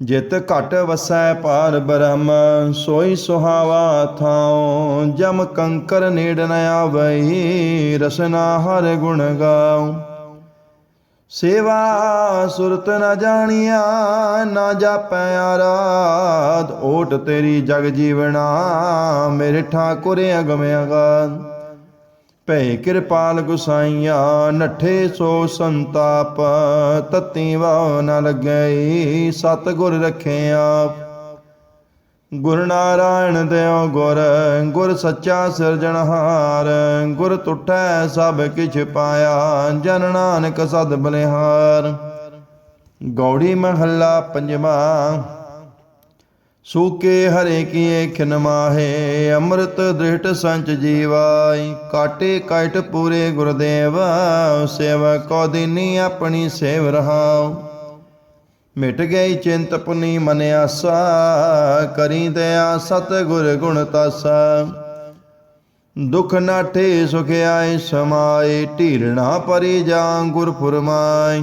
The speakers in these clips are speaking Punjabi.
ਜਿਤ ਘਟ ਵਸੈ ਪਾਰ ਬ੍ਰਹਮ, ਸੋਈ ਸੁਹਾਵਾ ਥਾਉ, ਜਮ ਕੰਕਰ ਨੇੜ ਨ ਆਵਈ, ਰਸਨਾ ਹਰ ਗੁਣ ਗਾਉ। ਸੇਵਾ ਸੁਰਤ ਨ ਜਾਣੀਆ, ਨਾ ਜਾਪੈ ਆਰਾਧ, ਓਟ ਤੇਰੀ ਜਗ ਜੀਵਣਾ ਮੇਰੇ ਠਾਕੁਰ ਅਗਮ ਅਗਾਧ ਭੈ ਕਿਰਪਾਲ ਗੁਸਾਈਆਂ, ਨਠੇ ਸੋ ਸੰਤਾਪ, ਤਤੀ ਵਾਹ ਨ ਲੱਗਈ ਸਤ ਗੁਰ ਰਖੇ ਗੁਰ ਨਾਰਾਇਣ ਦਿਓ ਗੁਰ ਗੁਰ ਸੱਚਾ ਸਿਰਜਣਹਾਰ ਗੁਰ ਟੁੱਟੈ ਸਭ ਕਿਛ ਪਾਇਆ, ਜਨ ਨਾਨਕ ਸਦ ਬਲਿਹਾਰ। ਗੌੜੀ ਮਹੱਲਾ ਪੰਜਵਾਂ। ਸੂਕੇ ਹਰੇ ਕੀਏ ਖਿਨ ਮਾਹੇ, ਅੰਮ੍ਰਿਤ ਦ੍ਰਿਸ਼ਟ ਸੰਚ ਜੀਵਾਈ। ਕਾਟੇ ਕਾਟ ਪੂਰੇ ਗੁਰਦੇਵ, ਸੇਵਾ ਕੋ ਦਿਨੀ ਆਪਣੀ ਸੇਵ ਰਹਾਉ। ਮਿਟ ਗਈ ਚਿੰਤ ਪੁਨੀ ਮਨ ਆਸਾ, ਕਰੀ ਦਇਆ ਸਤ ਗੁਰ ਗੁਣ ਤਾਸਾ। ਦੁਖ ਨਾਠੇ ਸੁਖ ਆਏ, ਸਮਾਏ ਢੀਰਣਾ ਪਰੀ ਜਾਂ ਗੁਰ ਫੁਰਮਾਈ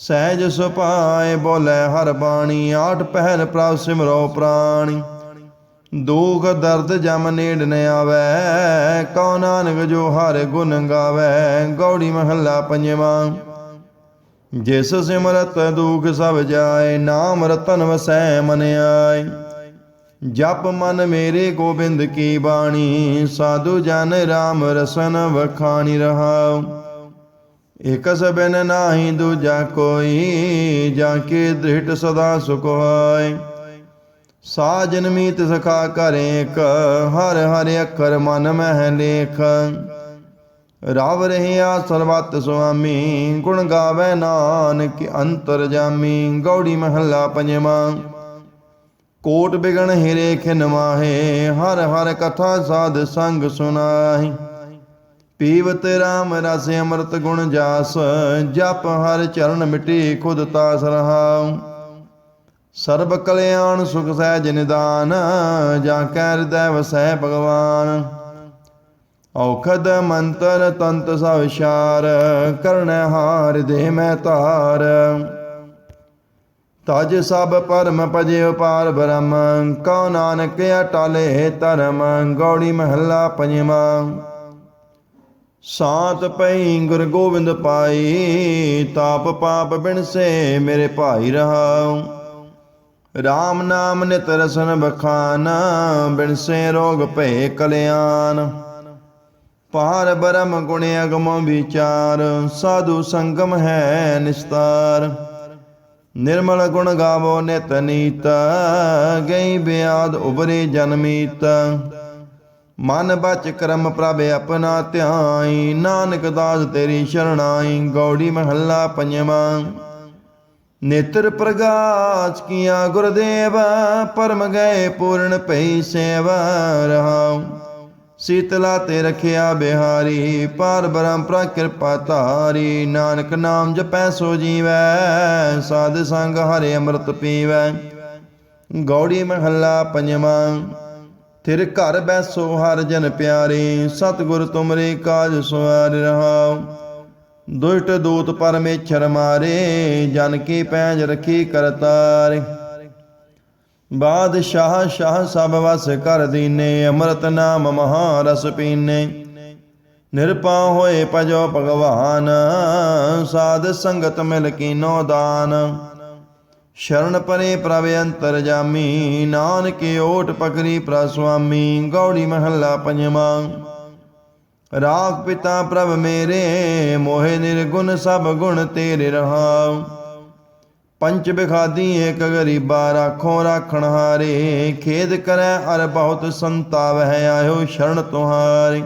ਸਹਿਜ ਸੁਪਾਏ ਬੋਲੇ ਹਰ ਬਾਣੀ, ਆਠ ਪਹਿਰ ਪ੍ਰਭ ਸਿਮਰੋ ਪ੍ਰਾਣੀ। ਦੁਖ ਦਰਦ ਜਮ ਨੇੜ ਨ ਆਵੈ, ਕਉ ਨਾਨਕ ਜੋ ਹਰ ਗੁਣ ਗਾਵੈ, ਗੌੜੀ ਮਹੱਲਾ ਪੰਜਵਾਂ। ਜਿਸ ਸਿਮਰਤ ਦੁਖ ਸਭ ਜਾਏ, ਨਾਮ ਰਤਨ ਵਸੈ ਮਨ ਆਏ। ਜਪ ਮਨ ਮੇਰੇ ਗੋਬਿੰਦ ਕੀ ਬਾਣੀ, ਸਾਧੂ ਜਨ RAM ਰਸਨ ਵਖਾਣੀ ਰਹਾਉ। ਇਕ ਸਬਨ ਨਾਹੀ ਦੂਜਾ ਕੋਈ, ਜਾ ਕੇ ਦ੍ਰਿੜ ਸਦਾ ਸੁਖ ਹੋਏ। ਸਾਜਨ ਮੀਤ ਸਖਾ ਕਰੇ ਇੱਕ, ਹਰ ਹਰ ਅੱਖਰ ਮਨ ਮਹਿ ਲੇਖ। ਰਾਵ ਰਹਿਆ ਸਰਬੱਤ ਸੁਆਮੀ, ਗੁਣ ਗਾਵੇ ਨਾਨਕ ਅੰਤਰ ਜਾਮੀ, ਗੌੜੀ ਮਹੱਲਾ ਪੰਜਵਾਂ। ਕੋਟ ਬਿਗਣ ਹਿਰੇ ਖਿਨ ਮਾਹੇ ਹਰ ਹਰ ਕਥਾ ਸਾਧ ਸੰਗ ਸੁਨਾਹੀ। ਪੀਵਤ ਰਾਮ ਰਸ ਅੰਮ੍ਰਿਤ ਗੁਣ ਜਾਸ, ਜਪ ਹਰ ਚਰਨ ਮਿਟੀ ਖੁਦ ਤਾਸ ਰਹਾਉ। ਸਰਬ ਕਲਿਆਣ ਸੁਖ ਸਹਿਜ ਨਿਦਾਨ ਜਾਂ ਕੈ ਹਿਰਦੈ ਵਸੈ ਭਗਵਾਨ। ਔਖਦ ਮੰਤਰ ਤੰਤ ਸਭ ਵਿਚਾਰ ਕਰਣ ਹਾਰ ਦੇ ਮੈਂ ਧਾਰ। ਤਜ ਸਭ ਪਰਮ ਭਜਿ ਪਾਰ ਬ੍ਰਹਮ, ਕਉ ਨਾਨਕ ਅਟਲੇ ਧਰਮ, ਗੌੜੀ ਮਹੱਲਾ ਪੰਜਵਾਂ। ਸਾਤ ਪਈ ਗੁਰ ਗੋਬਿੰਦ ਪਾਈ, ਤਾਪ ਪਾਪ ਬਿਨਸੇ ਮੇਰੇ ਭਾਈ ਰਹਾਉ। RAM ਨਾਮ ਨਿਤ ਰਸਨ ਬਖਾਨ ਬਿਨਸੇ ਰੋਗ ਭਏ ਕਲਿਆਣ। ਪਾਰ ਬਰਮ ਗੁਣ ਅਗਮ ਵਿਚਾਰ, ਸਾਧੂ ਸੰਗਮ ਹੈ ਨਿਸਤਾਰ। ਨਿਰਮਲ ਗੁਣ ਗਾਵੋ ਨਿਤ ਨੀਤ, ਗਈ ਬਿਆਦ ਉਬਰੇ ਜਨਮੀਤ ਮਨ ਬਚ ਕਰਮ ਪ੍ਰਭ ਆਪਣਾ ਧਿਆਈ, ਨਾਨਕ ਦਾਸ ਤੇਰੀ ਸ਼ਰਣਾਈ, ਗੌੜੀ ਮਹੱਲਾ ਪੰਜਵਾਂ। ਨੇਤਰ ਪ੍ਰਗਾਸ ਕੀਆ ਗੁਰਦੇਵ, ਪਰਮ ਗਏ ਪੂਰਨ ਪਈ ਸੇਵਾ ਰਹਾਉ। ਸੀਤਲਾ ਤੇ ਰਖਿਆ ਬਿਹਾਰੀ, ਪਾਰ ਬ੍ਰਹਮ ਪ੍ਰ ਕਿਰਪਾ ਧਾਰੀ, ਨਾਨਕ ਨਾਮ ਜਪੈ ਸੋ ਜੀਵੈ, ਸਾਧ ਸੰਗ ਹਰੇ ਅੰਮ੍ਰਿਤ ਪੀਵੈ। ਗੌੜੀ ਮਹੱਲਾ ਪੰਜਵਾਂ। ਥਿਰ ਘਰ ਬੈਸੋ ਹਰ ਜਨ ਪਿਆਰੇ, ਸਤਿਗੁਰ ਤੁਮਰੇ ਕਾਜ ਸਵਾਰ ਰਹਾਉ। ਦੁਸ਼ਟ ਦੂਤ ਪਰਮੇਸ਼ਰ ਮਾਰੇ, ਜਨ ਕੀ ਪੈਜ ਰਖੀ ਕਰਤਾਰੇ। ਬਾਦਸ਼ਾਹ ਸ਼ਾਹ ਸਭ ਵਸ ਕਰ ਦੀਨੇ, ਅੰਮ੍ਰਿਤ ਨਾਮ ਮਹਾ ਰਸ ਪੀਨੇ। ਨਿਰਪਾ ਹੋਏ ਭਜੋ ਭਗਵਾਨ, ਸਾਧ ਸੰਗਤ ਮਿਲ ਕੀਨੋ ਦਾਨ। ਸ਼ਰਨ ਪਰੇ ਪ੍ਰਭ ਅੰਤਰ ਜਾਮੀ, ਨਾਨਕੇ ਓਟ ਪਕਰੀ ਪ੍ਰਸਵਾਮੀ ਗੌੜੀ ਮਹੱਲਾ ਪੰਜਵਾਂ। ਰਾਖ ਪਿਤਾ ਪ੍ਰਭ ਮੇਰੇ, ਮੋਹਿ ਨਿਰਗੁਣ ਸਭ ਗੁਣ ਤੇਰੇ ਰਹਾਉ। ਪੰਚ ਬਿਖਾਦੀ ਏਕ ਗਰੀਬਾ ਰਾਖੋ ਰਾਖਣ ਹਾਰੇ, ਖੇਦ ਕਰੈ ਅਰ ਬਹੁਤ ਸੰਤਾਵ ਹੈ ਆਇਓ ਸ਼ਰਨ ਤੁਹਾਰੇ।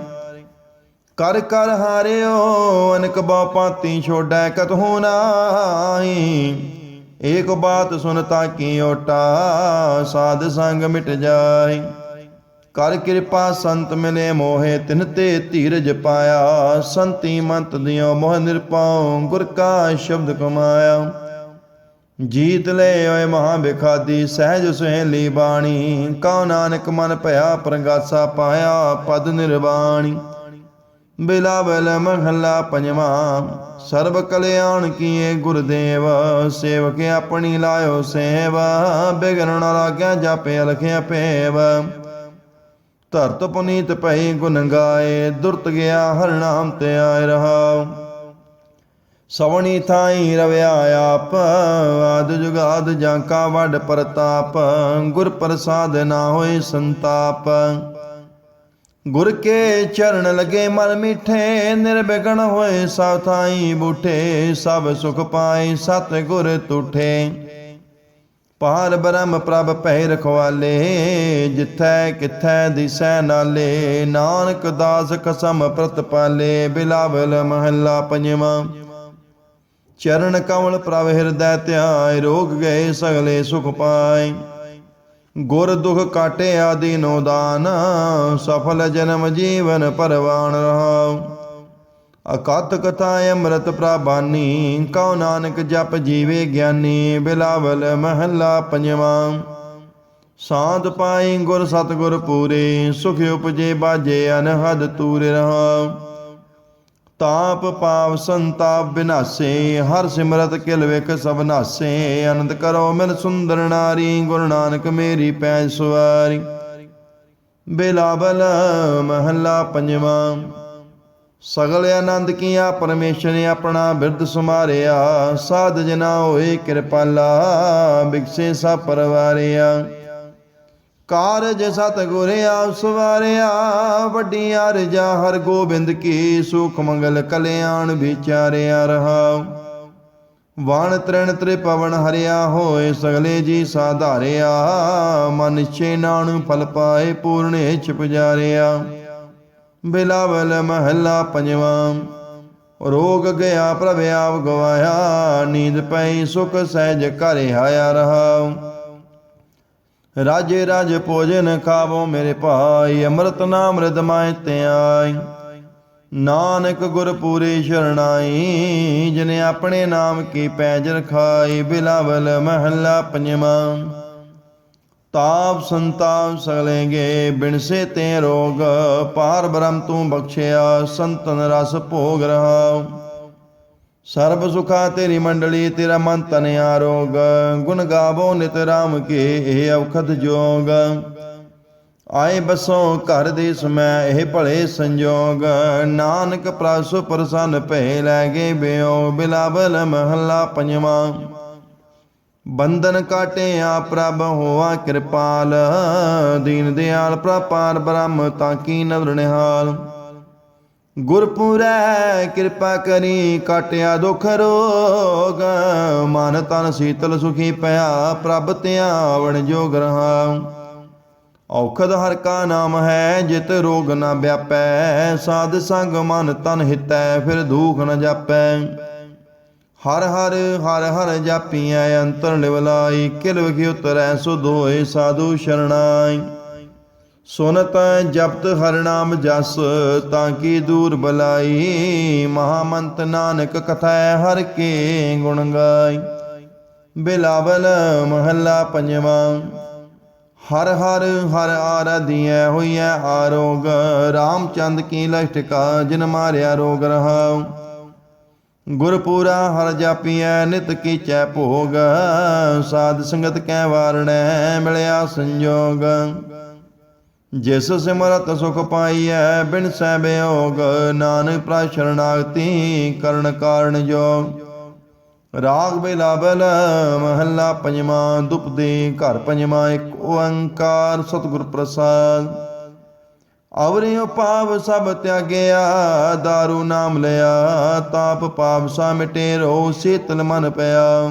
ਕਰ ਕਰ ਹਾਰਿਓ, ਅਨਕ ਬਾ ਪਾਤੀ ਕਤ ਕਤਹੂ ਨਾਹੀ। ਏਕ ਬਾਤ ਸੁਨਤਾ ਕੀ ਓਟਾ ਸਾਧ ਸੰਗ ਮਿਟ ਜਾਏ ਕਰ ਕਿਰਪਾ ਸੰਤ ਮਿਲੇ ਮੋਹੇ, ਤਿਨ ਤੇ ਧੀਰਜ ਪਾਇਆ। ਸੰਤੀ ਮੰਤ ਦਿਓ ਮੋਹ ਨਿਰਪਾਉ, ਗੁਰ ਕਾ ਸ਼ਬਦ ਕਮਾਇਆ। ਜੀਤ ਲੈ ਓਏ ਮਹਾ ਵਿਖਾਦੀ, ਸਹਿਜ ਸੁਹੇਲੀ ਬਾਣੀ। ਕਉ ਨਾਨਕ ਮਨ ਭਇਆ ਪ੍ਰਗਾਸਾ ਪਾਇਆ, ਪਦ ਨਿਰਵਾਣੀ। ਬਿਲਾਵਲ ਮਹੱਲਾ ਪੰਜਵਾਂ ਸਰਬ ਕਲਿਆਣ ਕੀਏ ਗੁਰਦੇਵ, ਸੇਵਕ ਆਪਣੀ ਲਾਇਓ ਸੇਵਾ, ਬਿਗਨ ਨ ਲਾਗਿਆ ਜਾਪੇ ਅਲਖਿਆ ਪੇਵ। ਧਰਤ ਪੁਨੀਤ ਭਈ ਗੁਣ ਗਾਏ, ਦੁਰਤ ਗਿਆ ਹਰ ਨਾਮ ਤੇ ਆਇ ਰਹਾ ਸਵਣੀ ਥਾਈ ਰਵਿਆ ਆਪ, ਆਦ ਜੁਗਾਦ ਜਾਂ ਕਾ ਵੱਡ ਪ੍ਰਤਾਪ, ਗੁਰ ਪ੍ਰਸਾਦ ਨਾ ਹੋਏ ਸੰਤਾਪ। ਗੁਰ ਕੇ ਚਰਨ ਲਗੇ ਮਨ ਮਿਠੇ ਨਿਰਬਿਗਣ ਹੋਏ ਸਭ ਥਾਈ ਬੂਠੇ, ਸਭ ਸੁਖ ਪਾਏ ਸਤ ਗੁਰ ਤੁਠੇ। ਪਾਰ ਬ੍ਰਹਮ ਪ੍ਰਭ ਭੈ ਰਖਵਾਲੇ, ਜਿਥੈ ਕਿਥੈ ਦਿਸੈ ਨਾਲੇ, ਨਾਨਕ ਦਾਸ ਕਸਮ ਪ੍ਰਤਪਾਲੇ ਬਿਲਾਵਲ ਮਹੱਲਾ ਪੰਜਵਾਂ। ਚਰਨ ਕਮਲ ਪ੍ਰਭ ਹਿਰਦੈ ਧਿਆਇ ਰੋਗ ਗਏ ਸਗਲੇ ਸੁਖ ਪਾਏ। ਗੁਰ ਦੁਖ ਕਾਟੇ ਆਦੀ ਨੋ ਦਾਨ, ਸਫਲ ਜਨਮ ਜੀਵਨ ਪਰਵਾਨ ਰਹਾਉ। ਅਕਤ ਕਥਾ ਅੰਮ੍ਰਿਤ ਪ੍ਰਭਾਨੀ ਕਉ ਨਾਨਕ ਜਪ ਜੀਵੇ ਗਿਆਨੀ, ਬਿਲਾਵਲ ਮਹੱਲਾ ਪੰਜਵਾਂ। ਸਾਧ ਪਾਈ ਗੁਰ ਸਤਗੁਰ ਪੂਰੇ, ਸੁਖ ਉਪਜੇ ਬਾਜੇ ਅਨਹਦ ਤੂਰ ਰਹਾ ਤਾਪ ਪਾਪ ਸੰਤਾਪ ਬਿਨਾਸੇ, ਹਰ ਸਿਮਰਤ ਕਿਲ ਵੇਖ ਸਭ ਨਾਸੇ। ਆਨੰਦ ਕਰੋ ਮਿਲ ਸੁੰਦਰ ਨਾਰੀ, ਗੁਰੂ ਨਾਨਕ ਮੇਰੀ ਪੈਜ ਸਵਾਰੀ। ਬਿਲਾਵਲ ਮਹੱਲਾ ਪੰਜਵਾਂ, ਸਗਲ ਆਨੰਦ ਕੀਆ, ਪਰਮੇਸ਼ਰ ਨੇ ਆਪਣਾ ਬਿਰਧ ਸੁਮਾਰਿਆ ਸਾਧ ਜਨਾ ਹੋਏ ਕਿਰਪਾਲਾ, ਬਿਕਸੇ ਸਾ ਪਰਵਾਰਿਆ। ਕਾਰਜ ਸਤ ਗੁਰਿਆ ਸਵਾਰਿਆ, ਵੱਡੀਆਂ ਅਰਜਾ ਹਰ ਗੋਬਿੰਦ ਕੀ ਸੁਖ ਮੰਗਲ ਕਲਿਆਣ ਵਿਚਾਰਿਆ ਰਹਾ। ਵਾਣ ਤ੍ਰਿਣ ਤ੍ਰਿਪਵਨ ਹਰਿਆ ਹੋਏ, ਸਗਲੇ ਜੀ ਸਾਧਾਰਿਆ ਮਨ ਛੇ ਨਾਣ ਫਲ ਪਾਏ, ਪੂਰਨੇ ਚ ਪੁਜਾਰਿਆ। ਬਿਲਾਵਲ ਮਹੱਲਾ ਪੰਜਵਾਂ, ਰੋਗ ਗਿਆ ਪ੍ਰਭ ਆਪ ਗਵਾਇਆ, ਨੀਂਦ ਪਈ ਸੁਖ ਸਹਿਜ ਘਰ ਆਇਆ ਰਹਾ। ਰਾਜੇ ਰਾਜ ਭੋਜਨ ਖਾਵੋ ਮੇਰੇ ਭਾਈ, ਅੰਮ੍ਰਿਤ ਨਾਮ ਰਿਦਮਾਇ ਤੇ ਆਈ। ਨਾਨਕ ਗੁਰ ਪੂਰੇ ਸ਼ਰਣਾਈ, ਜਿਨੇ ਆਪਣੇ ਨਾਮ ਕੀ ਪੈਜ ਰਖਾਈ ਬਿਲਾਵਲ ਮਹੱਲਾ ਪੰਜਵਾਂ। ਤਾਪ ਸੰਤਾਪ ਸਗਲੇਗੇ, ਬਿਨਸੇ ਤੇ ਰੋਗ ਪਾਰ ਬ੍ਰਹਮ ਤੂੰ ਬਖਸ਼ਿਆ, ਸੰਤਨ ਰਸ ਭੋਗ ਰਹਾ ਸਰਬ ਸੁਖਾ ਤੇਰੀ ਮੰਡਲੀ, ਤੇਰਾ ਮਨ ਤਨ ਆਰੋਗ। ਗੁਣ ਗਾਵੋ ਨਿਤ ਰਾਮ ਕੇ, ਇਹ ਔਖਦ ਜੋਗ। ਆਏ ਬਸੋ ਘਰ ਦੇ ਸਮੈ, ਇਹ ਭਲੇ ਸੰਜੋਗ। ਨਾਨਕ ਪ੍ਰਸੁ ਪ੍ਰਸੰਨ ਭੈ ਲੈ ਗਏ ਬਿਓ, ਬਿਲਾਵਲ ਮਹੱਲਾ ਪੰਜਵਾਂ। ਬੰਧਨ ਕਾਟੇ ਆ ਪ੍ਰਭ ਹੋਆ ਕਿਰਪਾਲ। ਦੀਨ ਦਿਆਲ ਪ੍ਰਪਾਰ ਬ੍ਰਹਮ ਤਾਂ ਕੀ ਨਦਰ ਨਿਹਾਲ। ਗੁਰਪੁਰੈ ਕਿਰਪਾ ਕਰੀ ਕਟਿਆ ਦੁਖ ਰੋਗ। ਮਨ ਤਨ ਸੀਤਲ ਸੁਖੀ ਪਿਆ, ਪ੍ਰਭ ਧਿਆਵਣ ਜੋਗ ਰਹਾ ਔਖਦ ਹਰ ਕਾ ਨਾਮ ਹੈ, ਜਿਤ ਰੋਗ ਨਾ ਵਿਆਪੈ। ਸਾਧ ਸੰਗ ਮਨ ਤਨ ਹਿਤੈ, ਫਿਰ ਦੁਖ ਨ ਜਾਪੈ। ਹਰ ਹਰ ਹਰ ਹਰ ਜਾਪੀਐ, ਅੰਤਰ ਲਿਵਲਾਈ ਕਿਲ ਵਿਖਿ ਉਤਰੈ, ਸੁਧ ਹੋਏ ਸਾਧੂ ਸ਼ਰਣਾਈ। ਸੁਨਤ ਜਪਤ ਹਰ ਨਾਮ ਜਸ, ਤਾਂ ਕੀ ਦੂਰ ਬਲਾਈ? ਮਹਾਮੰਤ ਨਾਨਕ ਕਥਾ ਹਰ ਕੇ ਗੁਣ ਗਾਈ। ਬਿਲਾਵਲ ਮਹੱਲਾ ਪੰਜਵਾਂ, ਹਰ ਹਰ ਹਰ ਆਰਾਧੀਐ ਹੋਈਐ ਆਰੋਗ, ਰਾਮਚੰਦ ਕੀ ਲਸ਼ਟਕਾ ਜਿਨ ਮਾਰਿਆ ਰੋਗ ਰਹਾਉ। ਗੁਰਪੂਰਾ ਹਰ ਜਾਪੀਐ, ਨਿਤ ਕੀ ਚੈ ਭੋਗ, ਸਾਧ ਸੰਗਤ ਕੈ ਵਾਰਣੈ, ਮਿਲਿਆ ਸੰਜੋਗ। ਜਿਸ ਸਿਮਰਤ ਸੁਖ ਪਾਈਐ, ਬਿਨ ਸੈ ਬਿਯੋਗ ਨਾਨਕ ਪ੍ਰਸ਼ਰਣਾਗਤੀ ਕਰਨ ਕਾਰਨ ਜੋਗ। ਰਾਗ ਬਿਲਾਬਲ ਮਹੱਲਾ ਪੰਜਵਾਂ ਦੁਪਦੇ ਘਰ ਪੰਜਵਾਂ, ਇੱਕ ਓੰਕਾਰ ਸਤਿਗੁਰ ਪ੍ਰਸਾਦ। ਅਵਰਿਓ ਪਾਪ ਸਭ ਤਿਆਗਿਆ दारू ਨਾਮ ਲਿਆ, ਤਾਪ ਪਾਪ ਸਾ ਮਿਟੇ, ਰੋ ਸੀਤਲ ਮਨ ਪਿਆ।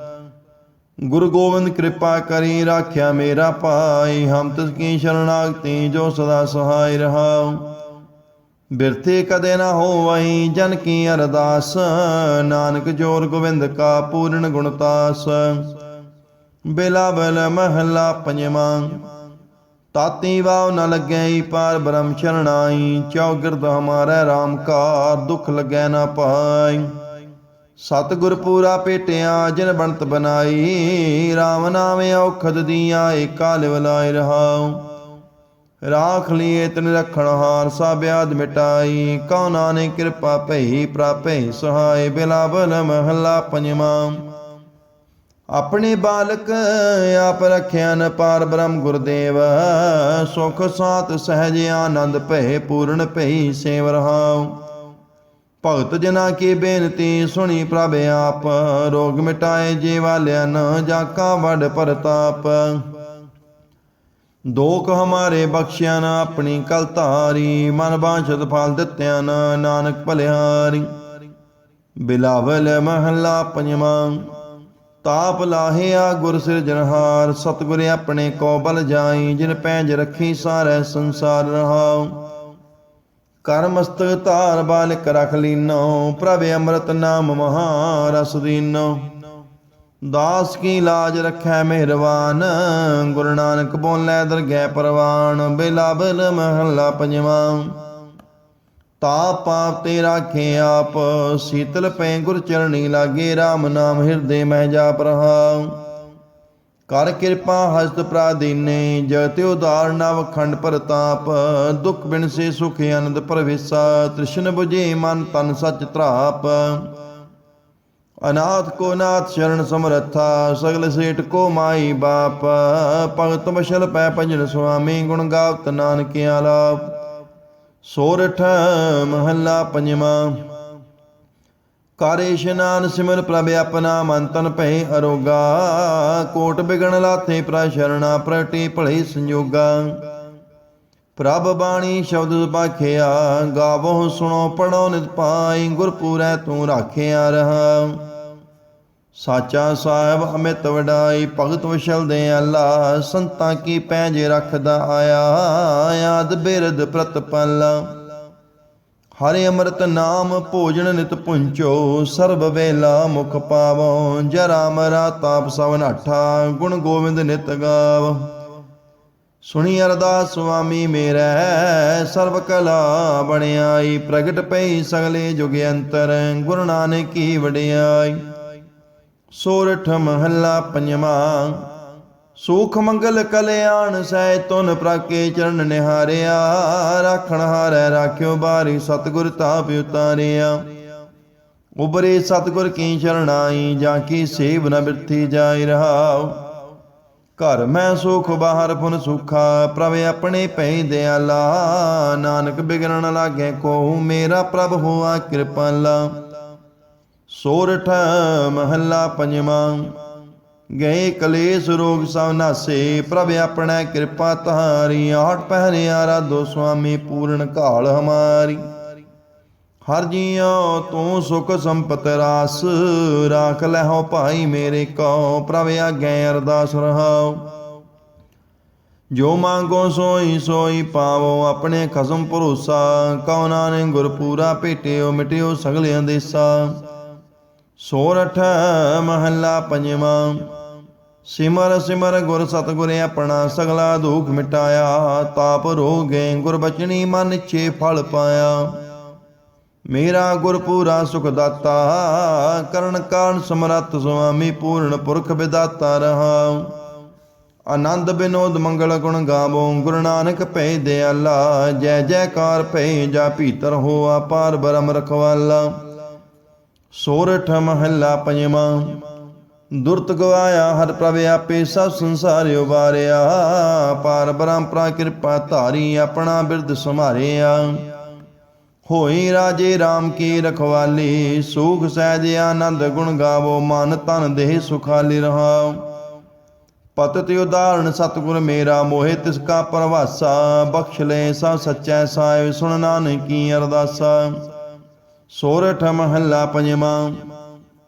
ਗੁਰੂ ਗੋਬਿੰਦ ਕਿਰਪਾ ਕਰੀ ਰਾਖਿਆ ਮੇਰਾ ਭਾਈ, ਹਮ ਤਿਸ ਕੀ ਸ਼ਰਣਾਗਤੀ ਜੋ ਸਦਾ ਸਹਾਈ ਰਹਾਉ। ਬਿਰਥੇ ਕਦੇ ਨਾ ਹੋਵਈ ਜਨ ਕੀ ਅਰਦਾਸ, ਨਾਨਕ ਜੋਰ ਗੋਬਿੰਦ ਕਾ ਪੂਰਨ ਗੁਣਤਾਸ ਬਿਲਾਵਲ ਮਹਲਾ ਪੰਜਵਾਂ, ਤਾਤੀ ਵਾਵ ਨ ਲੱਗੈ ਪਾਰ ਬ੍ਰਹਮ ਸ਼ਰਣਾਈ ਚੌਗਿਰਦ ਹਮਾਰੇ RAM ਕਾਰ ਦੁਖ ਲੱਗੈ ਨਾ ਪਾਈ। ਸਤਿਗੁਰ ਪੂਰਾ ਭੇਟਿਆ ਜਿਨ ਬਣਤ ਬਨਾਈ RAM ਨਾਮ ਔਖਦ ਦੀਆਂ ਏਕਾ ਲਿਵ ਲਾਇ ਰਹਾਉ। ਰਾਖ ਲਿਏ ਤਨ ਰਖਣ ਹਾਰ ਸਾ ਬਿਆਦ ਮਿਟਾਈ, ਕਉ ਨਾਨਕ ਕਿਰਪਾ ਭਈ ਪ੍ਰਾਪੈ ਸਹਾਇ ਬਿਲਾਵਲ ਮਹੱਲਾ ਪੰਜਵਾਂ। ਆਪਣੇ ਬਾਲਕ ਆਪ ਰਖਿਆ ਨ ਪਾਰ ਬ੍ਰਹਮ ਗੁਰਦੇਵ, ਸੁਖ ਸਾਤ ਸਹਿਜ ਆਨੰਦ ਭੈ ਪੂਰਨ ਭਈ ਸੇਵ ਰਹਾਉ। ਭਗਤ ਜਨਾ ਕੀ ਬੇਨਤੀ ਸੁਣੀ ਪ੍ਰਭ ਆਪ, ਰੋਗ ਮਿਟਾਏ ਜੇ ਲਿਆਨ ਜਾ ਕਾ ਵਡ ਪਰਤਾਪ। ਦੋਖ ਹਮਾਰੇ ਬਖਸ਼ਿਆ ਨ ਆਪਣੀ ਕਲ ਧਾਰੀ, ਮਨ ਬਾਛਤ ਫਲ ਦਿੱਤਿਆ ਨ ਨਾਨਕ ਭਲਿਆਰੀ। ਬਿਲਾਵਲ ਮਹੱਲਾ ਪੰਜਵਾਂ, ਤਾਪ ਲਾਹਿਆ ਗੁਰ ਸਿਰਜਨਹਾਰ ਸਤਿਗੁਰ ਆਪਣੇ ਕੋ ਬਲ ਜਾਈ, ਜਿਨ ਪੈਂਜ ਰੱਖੀ ਸਾਰੇ ਸੰਸਾਰ ਰਹਾਉ। ਕਰ ਮਸਤਕ ਧਾਰ ਬਾਲਕ ਰਖ ਲੀਨੋ, ਪ੍ਰਭ ਅੰਮ੍ਰਿਤ ਨਾਮ ਮਹਾ ਰਸ ਦੀਨੋ। ਦਾਸ ਕੀ ਲਾਜ ਰੱਖੈ ਮਿਹਰਬਾਨ, ਗੁਰੂ ਨਾਨਕ ਬੋਲੇ ਦਰਗਹਿ ਪਰਵਾਨ ਬਿਲਾਬਲ ਮਹੱਲਾ ਪੰਜਵਾਂ। ਤਾ ਪਾਪ ਤੇ ਰਾਖੇ ਆਪ, ਸੀਤਲ ਪੈ ਗੁਰ ਚਰਣੀ ਲਾਗੇ RAM ਨਾਮ ਹਿਰਦੇ ਮਹਿ ਜਾਪ ਰਹਾ ਕਰ ਕਿਰਪਾ ਹਸਤ ਪ੍ਰਾਦੀਨੇ ਜਗਤ ਉਦਾਰ ਨਵ ਖੰਡ ਪ੍ਰਤਾਪ, ਦੁਖ ਬਿਨ ਸੇ ਸੁਖ ਆਨੰਦ ਪਰਵੇਸਾ, ਤ੍ਰਿਸ਼ਨ 부ਜੇ ਮਨ ਤਨ ਸਚ ਤ੍ਰਾਪ ਅਨਾਥ ਕੋ ਨਾਥ ਸ਼ਰਨ ਸਮਰੱਥਾ, ਸਗਲ ਸੇਠ ਕੋ ਮਾਈ ਬਾਪ, ਭਗਤ ਮਸ਼ਲ ਪੈ ਭਜਨ ਸੁਆਮੀ, ਗੁਣ ਗਾਵਤ ਨਾਨਕ ਆਲਾਪ ਸੋਰਠ ਮਹੱਲਾ ਪੰਜਵਾਂ। ਕਰ ਇਸ਼ਨਾਨ ਸਿਮਰ ਪ੍ਰਭ ਆਪਣਾ ਮਨ ਤਨ ਭੈ ਅਰੋਗਾ। ਕੋਟ ਬਿਗਣ ਲਾਥੇ ਪ੍ਰਾ ਪ੍ਰਟੀ ਭਲੇ ਸੰਜੋਗਾ। ਪ੍ਰਭ ਬਾਣੀ ਸ਼ਬਦ ਬਾਖਿਆ ਗਾਵੋ ਸੁਣੋ ਪੜੋ ਨਿਤ ਪਾਈ, ਗੁਰਪੂਰੈ ਤੂੰ ਰਾਖਿਆ ਰਹਾ। ਸਾਚਾ ਸਾਹਿਬ ਅਮਿਤ ਵਡਾਈ, ਭਗਤ ਵਿਸ਼ਲ ਦੇ ਅੱਲਾ, ਸੰਤਾਂ ਕੀ ਪੈਜ ਰੱਖਦਾ ਆਇਆ, ਆਦ ਬਿਰਦ ਪ੍ਰਤਪਲ। ਹਰਿ ਅੰਮ੍ਰਿਤ ਨਾਮ ਭੋਜਨ ਨਿਤ ਪੁੰਚੋ, ਸਰਬ ਵੇਲਾ ਮੁਖ ਪਾਵੋ ਜਰਾ ਮਰਾ ਤਾਪ ਸਭ ਨਾਠਾ, ਗੁਣ ਗੋਬਿੰਦ ਨਿਤ ਗਾਵ। ਸੁਣੀ ਅਰਦਾਸ ਸੁਆਮੀ ਮੇਰਾ, ਸਰਬ ਕਲਾ ਬਣਾਈ ਪ੍ਰਗਟ ਪਈ ਸਗਲੇ ਜੁਗ ਅੰਤਰ, ਗੁਰੂ ਨਾਨਕ ਕੀ ਵਡਿਆਈ। ਸੋਰਠ ਮਹੱਲਾ ਪੰਜਵਾਂ ਸੁਖ ਮੰਗਲ ਕਲਿਆਣ ਸਹਿ ਤੁਨ ਪ੍ਰਾਕੇ ਚਰਨ ਨਿਹਾਰਿਆ, ਰਾਖਣ ਹਾਰੈ ਰਾਖਿਓ ਬਾਰੀ ਸਤਿਗੁਰ ਤਾਪ ਉਤਾਰਿਆ। ਉਬਰੇ ਸਤਿਗੁਰ ਕੀ ਸ਼ਰਣਾਈ ਜਾਂ ਕੀ ਸੇਵ ਨ ਬਿਰਥੀ ਜਾਈ ਰਹਾਉ। ਘਰ ਮੈਂ ਸੁਖ, ਬਾਹਰ ਪੁਨ ਸੁਖਾ, ਪ੍ਰਭ ਆਪਣੇ ਪੈ ਦਿਆਲਾ। ਨਾਨਕ ਬਿਗੜਨ ਲਾਗੇ ਕੋ, ਮੇਰਾ ਪ੍ਰਭ ਹੋਆ ਕਿਰਪਾਲਾ। ਸੋਰਠ ਮਹੱਲਾ ਪੰਜਵਾਂ। ਗਏ ਕਲੇਸ਼ ਰੋਗ ਸਭ ਨਾਸੇ, ਪ੍ਰਭ ਆਪਣਾ ਕਿਰਪਾ ਤਾਰੀ ਆਠ ਪਹਿਰਿਆ ਰਾਧੋ ਸੁਆਮੀ ਪੂਰਨ ਘਾਲ ਹਮਾਰੀ। ਹਰ ਜੀਉ ਤੂੰ ਸੁਖ ਸੰਪਤ ਰਾਸ, ਰਾਖ ਲਹਿਓ ਭਾਈ ਮੇਰੇ ਕੋ ਪ੍ਰਭ ਆਗੇ ਅਰਦਾਸ ਰਹਾਉ। ਜੋ ਮੰਗੋ ਸੋਈ ਸੋਈ ਪਾਵੋ, ਆਪਣੇ ਖਸਮ ਭਰੋਸਾ, ਕਉ ਨਾਨਕ ਗੁਰ ਪੂਰਾ ਭੇਟਿਓ, ਮਿਟਿਓ ਸਗਲੇ ਅੰਦੇਸਾ ਸੋਰਠ ਮਹੱਲਾ ਪੰਜਵਾਂ। ਸਿਮਰ ਸਿਮਰ ਗੁਰ ਸਤਗੁਰ ਆਪਣਾ ਸਗਲਾ ਦੁਖ ਮਿਟਾਇਆ, ਤਾਪ ਰੋਗੇ ਗੁਰ ਬਚਨੀ ਮਨ ਛੇ ਫਲ ਪਾਇਆ। ਮੇਰਾ ਗੁਰ ਪੂਰਾ ਸੁਖ ਦਾਤਾ, ਕਰਨ ਕਾਰਨ ਸਮਰੱਥ ਸੁਆਮੀ ਪੂਰਨ ਪੁਰਖ ਵਿਦਾਤਾ ਰਹਾਉ ਆਨੰਦ ਬਿਨੋਦ ਮੰਗਲ ਗੁਣ ਗਾਵੋ, ਗੁਰੂ ਨਾਨਕ ਭੈ ਦਿਆਲਾ, ਜੈ ਜੈਕਾਰ ਭੈ ਜਾ ਭੀਤਰ ਹੋ ਪਾਰ ਬਰਮ ਰਖਵਾਲਾ। ਸੋਰਠ ਮਹੱਲਾ ਪੰਜਵਾਂ। ਦੁਰਤ ਗਵਾਇਆ, ਹਰ ਪ੍ਰਭ ਆਪੇ ਸਭ ਸੰਸਾਰ ਉਬਾਰਿਆ ਪਾਰ ਬ੍ਰਹਮ ਕਿਰਪਾ ਧਾਰੀ, ਆਪਣਾ ਬਿਰਦ ਸੰਭਾਰਿਆ ਹੋਈ ਰਾਜੇ RAM ਕੀ ਰਖਵਾਲੀ, ਸੁਖ ਸਹਿਜ ਆਨੰਦ ਗੁਣ ਗਾਵੋ, ਮਨ ਤਨ ਦੇਹ ਸੁਖਾਲੀ ਰਹਾਓ ਪਤਿ ਤੇ ਉਦਾਹਰਣ ਸਤਿਗੁਰ ਮੇਰਾ, ਮੋਹਿ ਤਿਸ ਕਾ ਪਰਵਾਸਾ, ਬਖਸ਼ ਲੈ ਸਭ ਸੱਚੈ ਸਾਹਿਬ ਸੁਣ ਨਾਨਕੀ ਅਰਦਾਸਾ। ਸੋਰਠ ਮਹੱਲਾ ਪੰਜਵਾਂ।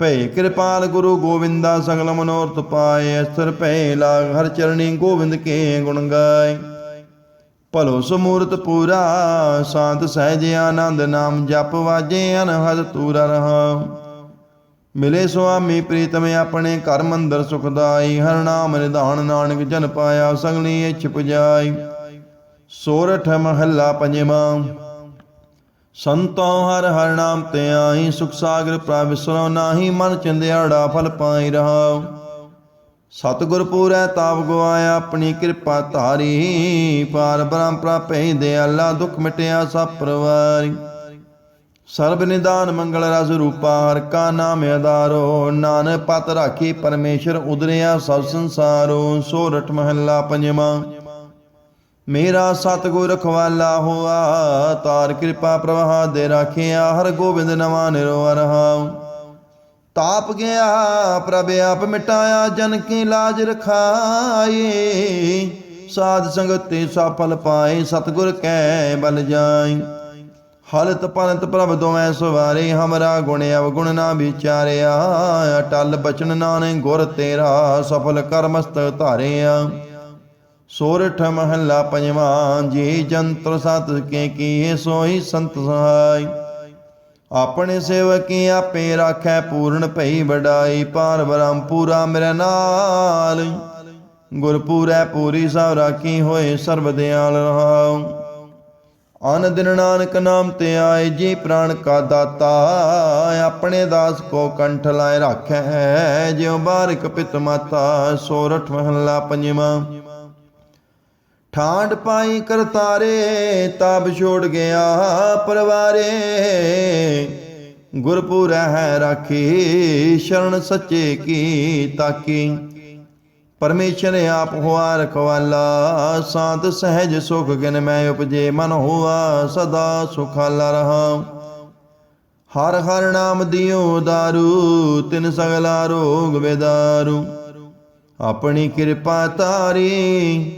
ਭੈ ਕਿਰਪਾਲ ਗੁਰੂ ਗੋਵਿੰਦਾ ਸਗਲ ਮਨੋਰਥ ਪਾਏ ਅਸਰ ਭੈ ਲਾਗ ਹਰ ਚਰਣੀ ਗੋਬਿੰਦ ਕੇ ਗੁਣ ਗਾਏ। ਭਲੋ ਸਮੂਰਤ ਪੂਰਾ ਸਾਧ ਸਹਿਜ ਆਨੰਦ ਨਾਮ ਜਪ ਵਾਜੇ, ਅਨਹਦ ਤੂਰਾ ਰਹਾ। ਮਿਲੇ ਸੁਆਮੀ ਪ੍ਰੀਤਮ ਆਪਣੇ ਘਰ ਮੰਦਰ ਸੁਖਦਾਈ ਹਰ ਨਾਮ ਨਿਧਾਨ ਨਾਨਕ ਜਨ ਪਾਇਆ ਸੰਗਲੀ ਇਛ ਪੁਜਾਈ ਸੋਰਠ ਮਹੱਲਾ ਪੰਜਵਾਂ ਸੰਤੋ ਹਰ ਹਰ ਨਾਮ ਤੇ ਆਈ, ਸੁਖ ਸਾਗਰ ਪ੍ਰਭ ਵਿਸਰੋ ਨਾਹੀ, ਮਨ ਚੰਦਿਆੜਾ ਫਲ ਪਾਈ ਰਹਾਉ। ਸਤਿਗੁਰ ਪੂਰੈ ਤਾਪ ਗਵਾਇਆ ਆਪਣੀ ਕਿਰਪਾ ਧਾਰੀ। ਪਾਰ ਬ੍ਰਹਮ ਪ੍ਰਾਪੈ ਦਿਆਲਾ ਦੁਖ ਮਿਟਿਆ ਸਭ ਪਰਵਾਰੀ। ਸਰਬ ਨਿਦਾਨ ਮੰਗਲ ਰਸ ਰੂਪਾ, ਹਰ ਕਾ ਨਾਮ ਆਧਾਰੋ। ਨਾਨਕ ਪਤ ਰਾਖੀ, ਪਰਮੇਸ਼ਰ ਉਦਰਿਆ ਸਭ ਸੰਸਾਰੋ। ਰਟ ਮਹੱਲਾ ਪੰਜਵਾਂ। ਮੇਰਾ ਸਤਿਗੁਰ ਰਖਵਾਲਾ ਹੋਆ, ਤਾਰ ਕਿਰਪਾ ਪ੍ਰਵਾਹ ਦੇ ਰਾਖਿਆ, ਹਰ ਗੋਬਿੰਦ ਨਵਾ ਨਿਰੋ ਰਹਾਉ। ਤਾਪ ਗਿਆ, ਪ੍ਰਭ ਆਪ ਮਿਟਾਇਆ, ਜਨ ਕੀ ਲਾਜ ਰਖਾਏ। ਸਾਧ ਸੰਗਤ ਤੇ ਸਫਲ ਪਾਏ, ਸਤਿਗੁਰ ਕੈ ਬਲ ਜਾਈ ਹਲਤ ਪਨਤ ਪ੍ਰਭ ਦੋਵੇਂ ਸਵਾਰੇ, ਹਮਰਾ ਗੁਣ ਅਵਗੁਣ ਨਾ ਵਿਚਾਰਿਆ। ਅਟਲ ਬਚਨ ਨਾਨੇ ਗੁਰ ਤੇਰਾ, ਸਫਲ ਕਰਮਸਤ ਧਾਰਿਆ। ਸੋਰਠ ਮਹੱਲਾ ਪੰਜਵਾਂ, ਜੀ ਜੰਤਰ ਸਤ ਕੇ ਕੀਏ ਸੋਈ ਸੰਤ ਸਹਾਈ। ਆਪਣੇ ਸੇਵਕੀ ਆਪੇ ਰਾਖੈ ਪੂਰਨ ਭਈ ਵਡਾਈ ਪਾਰ ਬ੍ਰਹਮ ਮੇਰੇ ਨਾਲ। ਗੁਰ ਪੂਰੀ ਸਭ ਰਾਖੀ ਹੋਏ ਸਰਬ ਦਿਆਲ ਰਹਾਉ। ਅਨ ਦਿਨ ਨਾਨਕ ਨਾਮ ਤੇ ਆਏ, ਜੀ ਪ੍ਰਾਣ ਕਾ ਦਾਤਾ। ਆਪਣੇ ਦਾਸ ਕੋ ਕੰਠ ਲਾਏ ਰਾਖੈ, ਜਿਉ ਬਾਰਿਕ ਪਿਤ ਮਾਤਾ। ਸੋਰਠ ਮਹੱਲਾ ਪੰਜਵਾਂ ਠਾਂਡ ਪਾਈ ਕਰਤਾਰੇ, ਤਬ ਛੋੜ ਗਿਆ ਪਰਵਾਰੇ। ਗੁਰਪੁਰ ਹੈ ਰਾਖੀ, ਸ਼ਰਨ ਸੱਚੇ ਕੀ ਤਾਕੀ। ਪਰਮੇਸ਼ਰ ਆਪ ਹੋਆ ਰਖਵਾਲਾ ਸਾਤ ਸਹਿਜ ਸੁਖ ਗਿਨ ਮੈਂ ਉਪਜੇ, ਮਨ ਹੋਆ ਸਦਾ ਸੁਖਾਲਾ ਰਹਾ। ਹਰ ਹਰ ਨਾਮ ਦਿਓ ਦਾਰੂ, ਤਿਨ ਸਗਲਾ ਰੋਗ ਵਿਦਾਰੂ। ਆਪਣੀ ਕਿਰਪਾ ਤਾਰੀ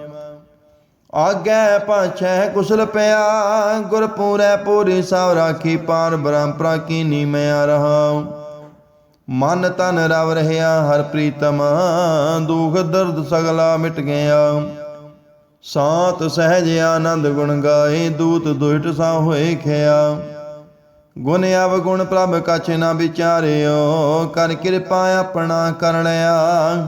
ਆਗੇ ਪਾਛੈ ਕੁਸਲ ਪਿਆ ਗੁਰ ਪੂਰੈ ਪੂਰੀ ਸਭ ਰਾਖੀ ਪਾਰ ਬ੍ਰਹਮ ਕੀ ਨੀਮਿਆ ਰਹਾ ਮਨ ਤਨ ਰਵ ਰਹਿਆ, ਹਰ ਪ੍ਰੀਤਮ ਦੁਖ ਦਰਦ ਸਗਲਾ ਮਿਟ ਗਿਆ। ਸਾਤ ਸਹਿਜ ਆਨੰਦ ਗੁਣ ਗਾਏ, ਦੂਤ ਦੁਇਟ ਸਾ ਹੋਏ ਖਿਆ। ਗੁਣ ਅਵਗੁਣ ਪ੍ਰਭ ਕਛ ਨਾ ਵਿਚਾਰਿਓ, ਕਰ ਕਿਰਪਾ ਆਪਣਾ ਕਰ ਲਿਆ।